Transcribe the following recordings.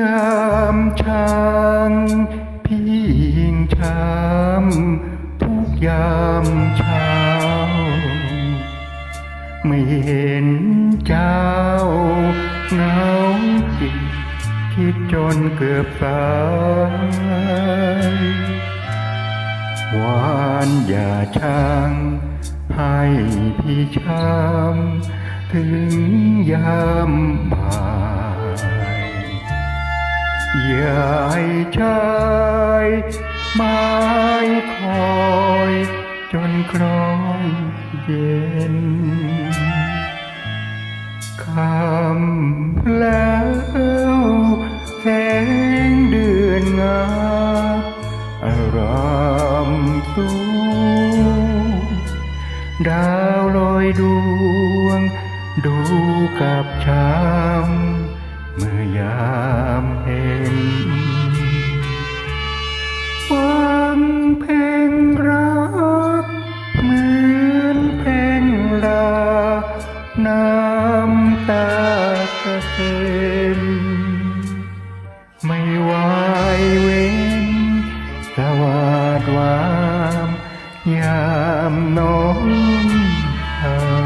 ยามช้างพี่ยิงช้ำทุกยามเช้า ไม่เห็นเจ้าเหงาจิตคิดจนเกือบสายหวานอย่าช่างให้พี่ช้ำถึงยามบ่าย อย่าให้ชายไม้คอยจนคล้อยเย็นคำแล้วแสงเดือนงาอารามสูงดาวลอยดวง ดูกับช้ำ เมื่อยามเห็นฟังเพลงรักเหมือนเพลงลาน้ำตากระเซ็นไม่ไหวเว้นสวาดวามยามน้องทาง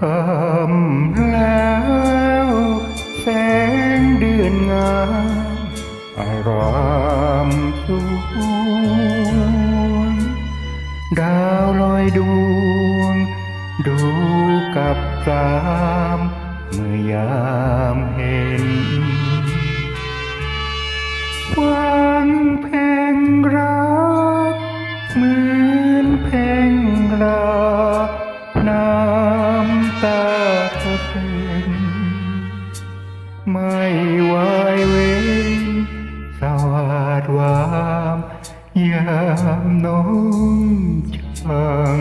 คำแล้วแสงเดือนงามอารามสวงดาวลอยดวง ดูกับสาม ไม่วายเว้นสวาดวามยามน้องชัง